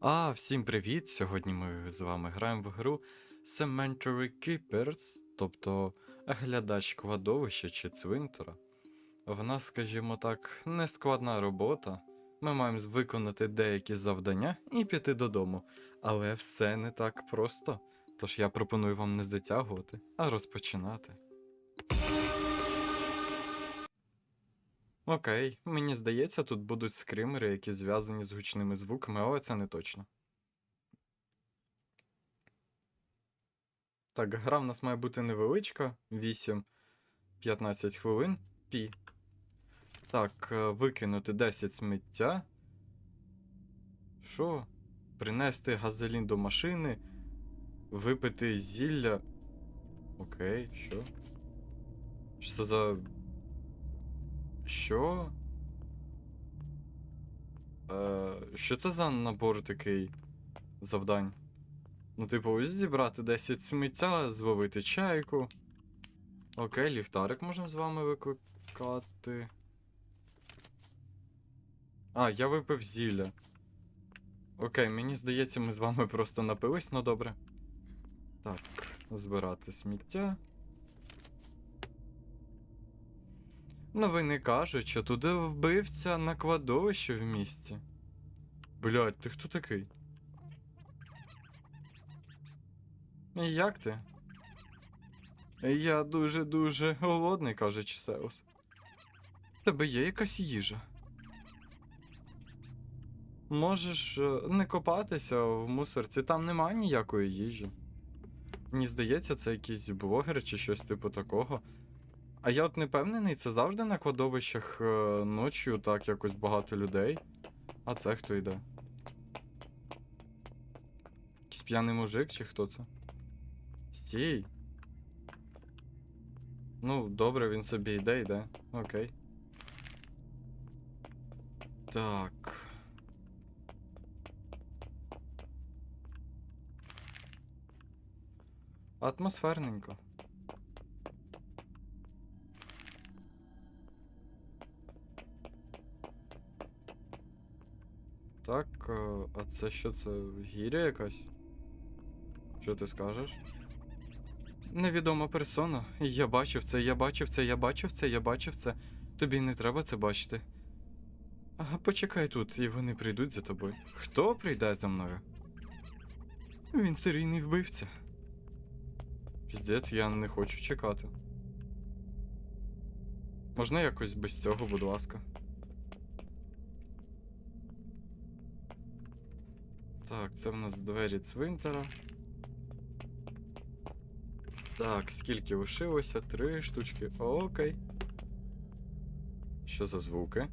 А, всім привіт! Сьогодні ми з вами граємо в гру Cemetery Keepers, тобто глядач кладовища чи цвинтара. В нас, скажімо так, нескладна робота. Ми маємо виконати деякі завдання і піти додому. Але все не так просто. Тож я пропоную вам не затягувати, а розпочинати. Окей, мені здається, тут будуть скримери, які зв'язані з гучними звуками, але це не точно. Так, гра в нас має бути невеличка, 8-15 хвилин. Пі. Так, е, викинути 10 сміття. Що? Принести газелін до машини. Випити зілля. Окей, що? Що за. Що? Е, що це за набор такий завдань? Ну, типу, ось зібрати 10 сміття, зловити чайку. Окей, ліхтарик можемо з вами викликати. А, я випив зілля. Окей, мені здається, ми з вами просто напились, ну добре. Так, збирати сміття. Новини кажуть, що туди вбивця на кладовище в місті. Блядь, ти хто такий? Як ти? Я дуже-дуже голодний, каже Чесеус. Тебе є якась їжа? Можеш е, не копатися в мусорці, там немає ніякої їжі. Мені здається, це якийсь блогер чи щось типу такого. А я от не певнений, це завжди на кладовищах е, ночі так якось багато людей. А це хто йде? Якийсь п'яний мужик чи хто це? Стій. Ну, добре, він собі йде, йде. Окей. Так. Атмосферненько. А це що це гіря якась? Що ти скажеш? Невідома персона. Я бачив це, я бачив це, я бачив це, я бачив це. Тобі не треба це бачити. Ага, почекай тут, і вони прийдуть за тобою. Хто прийде за мною? Він серійний вбивця. Піздець, я не хочу чекати. Можна якось без цього, будь ласка. Так, це в нас двері цвинтара. Так, скільки лишилося? Три штучки. Окей. Що за звуки?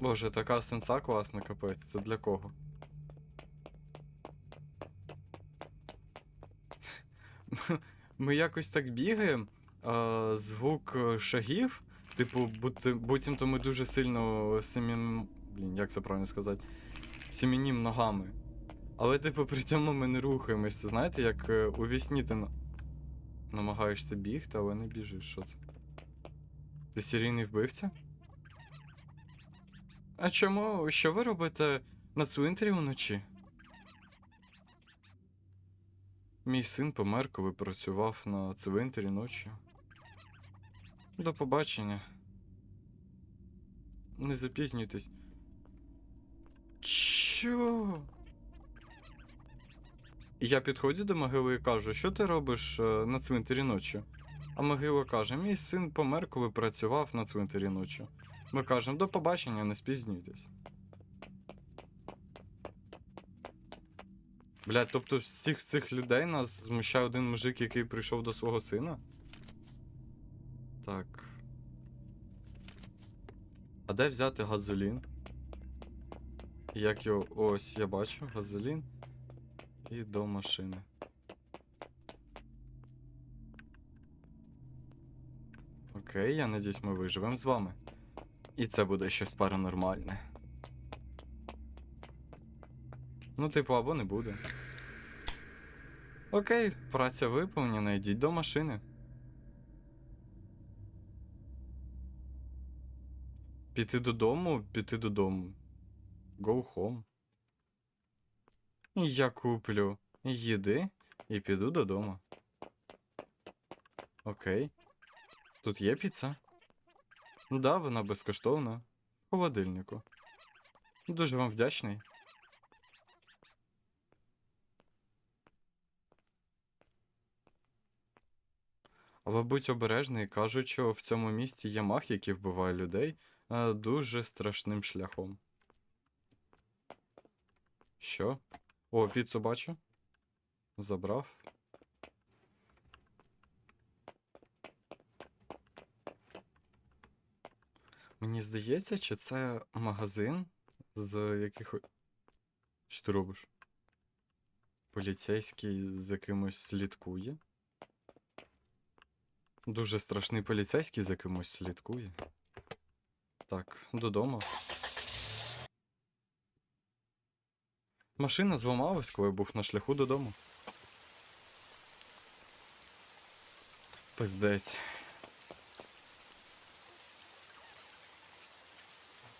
Боже, така сенса класна, капець. Це для кого? Ми якось так бігаємо. Звук е, шагів. Типу, буцімто ми дуже сильно семім... Блін, як це правильно сказати? Сімінім ногами. Але, типу, при цьому ми не рухаємося. Знаєте, як е, у вісні ти на- намагаєшся бігти, але не біжиш. Що це? Ти серійний вбивця? А чому? Що ви робите на цвинтарі вночі? Мій син помер, коли працював на цвинтарі ночі. До побачення. Не запізнюйтесь. Чо? Я підходжу до могили і кажу, що ти робиш е, на цвинтарі ночі? А могила каже: мій син помер, коли працював на цвинтарі ночі. Ми кажемо, до побачення, не спізнюйтесь. Блядь, тобто всіх цих людей нас змущає один мужик, який прийшов до свого сина? Так. А де взяти газолін? Як його. Ось, я бачу, газолін. І до машини. Окей, я надіюсь, ми виживемо з вами. І це буде щось паранормальне. Ну, типу, або не буде. Окей, праця виповнена, йдіть до машини. Піти додому, піти додому. Go home. Я куплю їди і піду додому. Окей. Тут є піца? Да, вона безкоштовна. В холодильнику. Дуже вам вдячний. Але будь обережний, кажуть, що в цьому місті є мах, який вбиває людей е, дуже страшним шляхом. Що? О, піцу бачу. Забрав. Мені здається, чи це магазин з яких. Що ти робиш? Поліцейський з якимось слідкує. Дуже страшний поліцейський за кимось слідкує. Так, додому. Машина зламалась, коли був на шляху додому. Пиздець.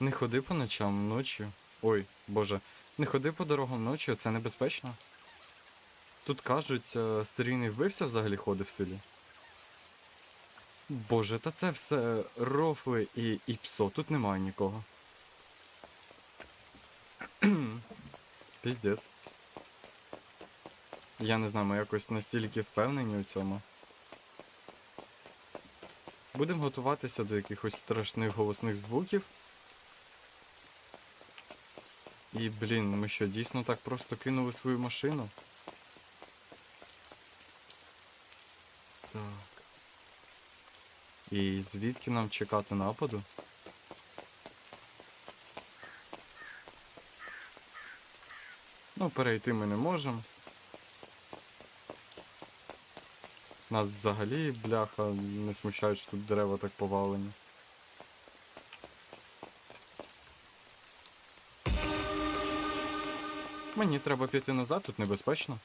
Не ходи по ночам ночі. Ой, боже, не ходи по дорогам ночі, це небезпечно. Тут кажуть, е, серійний вбивця взагалі ходить в селі. Боже, та це все рофли і, і псо, тут немає нікого. Піздець. Я не знаю, ми якось настільки впевнені у цьому. Будемо готуватися до якихось страшних голосних звуків. І, блін, ми що, дійсно так просто кинули свою машину? Так. І звідки нам чекати нападу? Ну, перейти ми не можемо. Нас взагалі, бляха, не смущають, що тут дерева так повалені. Мені треба піти назад, тут небезпечно.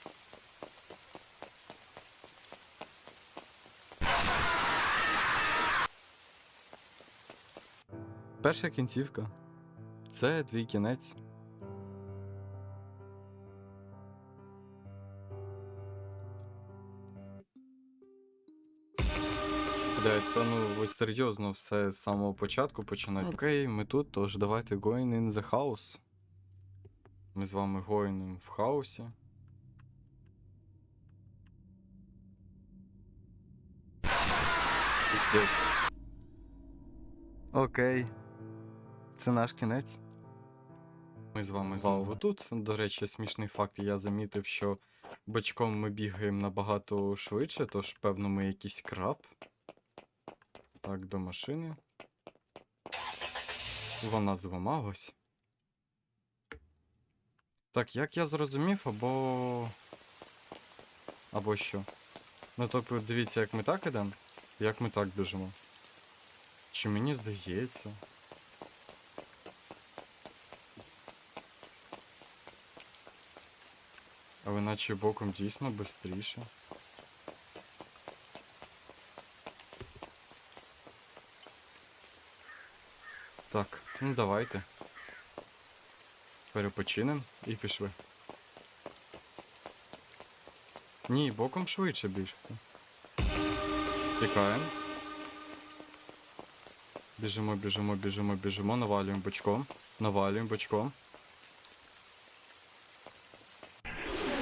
Перша кінцівка. Це твій кінець. Блять, та ну ви серйозно все з самого початку починаєте. Окей, ми тут, тож давайте going in the house. Ми з вами гоїнем в хаосі. Окей. Це наш кінець. Ми з вами знову тут. До речі, смішний факт, я замітив, що бочком ми бігаємо набагато швидше, тож, певно, ми якийсь краб. Так, до машини. Вона зламалась. Так, як я зрозумів, або. Або що? Ну, тобто, дивіться, як ми так ідемо, як ми так біжимо. Чи мені здається? Але наче боком дійсно швидше. Так, ну давайте. Перепочинемо і пішли. Ні, боком швидше більше. Тікаємо. Біжимо, біжимо, біжимо, біжимо, навалюємо бочком. Навалюємо бочком.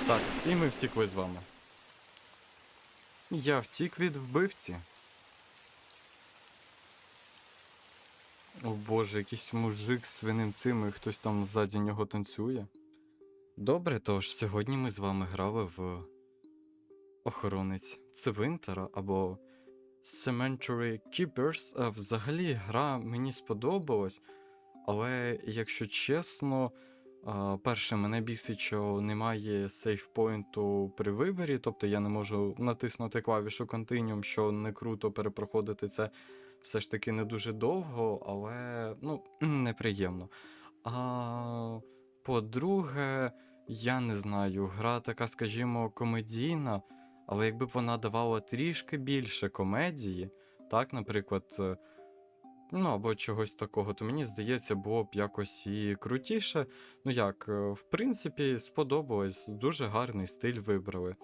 Так, і ми втікли з вами. Я втік від вбивці. О боже, якийсь мужик з свиним цим і хтось там ззаді нього танцює. Добре, тож сьогодні ми з вами грали в охоронець цвинтара або Cemetery Keepers. Е, Взагалі гра мені сподобалась, але якщо чесно, перше, мене бісить, що немає сейфпойнту при виборі, тобто я не можу натиснути клавішу Continuum, що не круто перепроходити це все ж таки не дуже довго, але ну, неприємно. А по-друге, я не знаю, гра така, скажімо, комедійна, але якби б вона давала трішки більше комедії, так, наприклад, ну або чогось такого, то мені здається, було б якось і крутіше. Ну як, е, в принципі, сподобалось, дуже гарний стиль вибрали.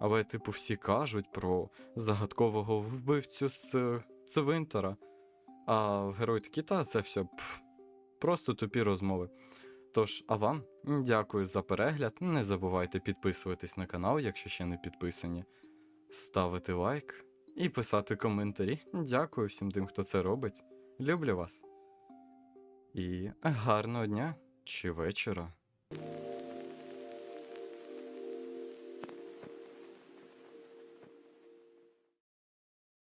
Але, типу, всі кажуть про загадкового вбивцю з е, цвинтара. А герой Кіта це все пф, просто тупі розмови. Тож, а вам дякую за перегляд. Не забувайте підписуватись на канал, якщо ще не підписані, ставити лайк і писати коментарі. Дякую всім тим, хто це робить. Люблю вас. І гарного дня чи вечора.